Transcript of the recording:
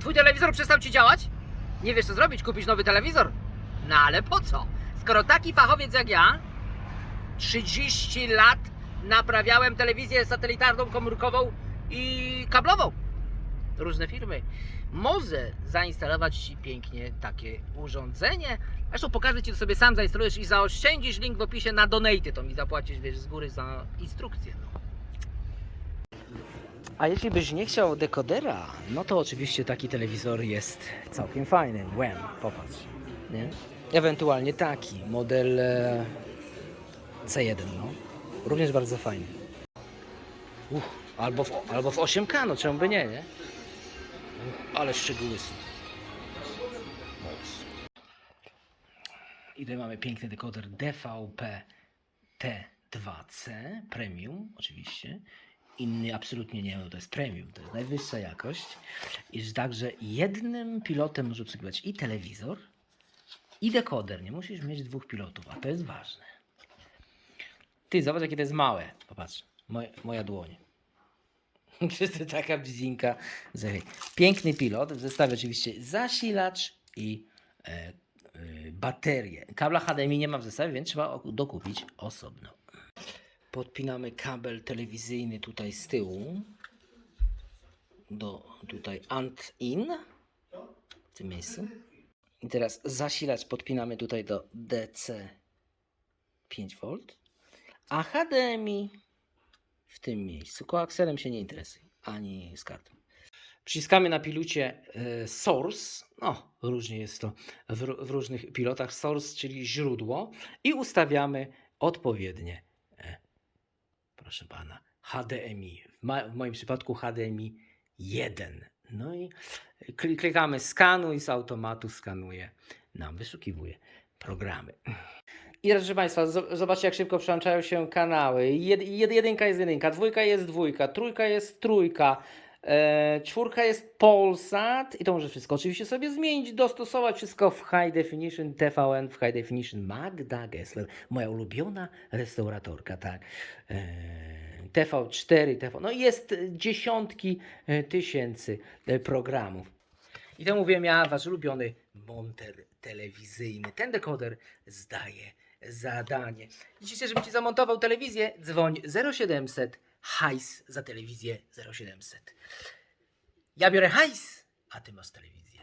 Twój telewizor przestał ci działać? Nie wiesz co zrobić, kupić nowy telewizor? No ale po co? Skoro taki fachowiec jak ja 30 lat naprawiałem telewizję satelitarną, komórkową i kablową. Różne firmy. Może zainstalować Ci pięknie takie urządzenie. Zresztą pokażę Ci, to sobie sam zainstalujesz i zaoszczędzisz link w opisie na donate. To mi zapłacisz, wiesz, z góry za instrukcję. No. A jeśli byś nie chciał dekodera, no to oczywiście taki telewizor jest całkiem fajny. Łem, popatrz. Nie? Ewentualnie taki, model e, C1, no. Również bardzo fajny. Uff, albo, w, albo w 8K, no czemu by nie, nie? Uff, ale szczegóły są. I tutaj mamy piękny dekoder DVP T2C Premium, oczywiście. Inny absolutnie nie ma, to jest premium, to jest najwyższa jakość. I że także jednym pilotem może obsługiwać i telewizor, i dekoder. Nie musisz mieć dwóch pilotów, a to jest ważne. Ty, zobacz jakie to jest małe. Popatrz, moja, moja dłoń. To taka bzinka. Piękny pilot, w zestawie oczywiście zasilacz i e, e, baterię. Kabla HDMI nie ma w zestawie, więc trzeba dokupić osobno. Podpinamy kabel telewizyjny tutaj z tyłu do tutaj ant-in w tym miejscu. I teraz zasilacz podpinamy tutaj do DC 5V, a HDMI w tym miejscu. Koakselem się nie interesuj, ani z kartą. Przyciskamy na pilucie e, source, no różnie jest to w, w różnych pilotach, source, czyli źródło i ustawiamy odpowiednie, proszę pana, HDMI. W, ma, w moim przypadku HDMI 1. No i kli- klikamy skanuj, z automatu skanuje nam, wyszukiwuje programy. I proszę Państwa, zo- zobaczcie jak szybko przełączają się kanały. Jed, jedynka jest jedynka, dwójka jest dwójka, trójka jest trójka, e, czwórka jest Polsat i to może wszystko oczywiście sobie zmienić, dostosować wszystko w High Definition TVN, w High Definition Magda Gessler, moja ulubiona restauratorka, tak. E, TV4, TV, no jest dziesiątki e, tysięcy e, programów. I to mówiłem ja, wasz ulubiony monter telewizyjny. Ten dekoder zdaje zadanie. Dzisiaj, żebym ci zamontował telewizję, dzwoń 0700 hajs za telewizję 0700. Ja biorę hajs, a ty masz telewizję.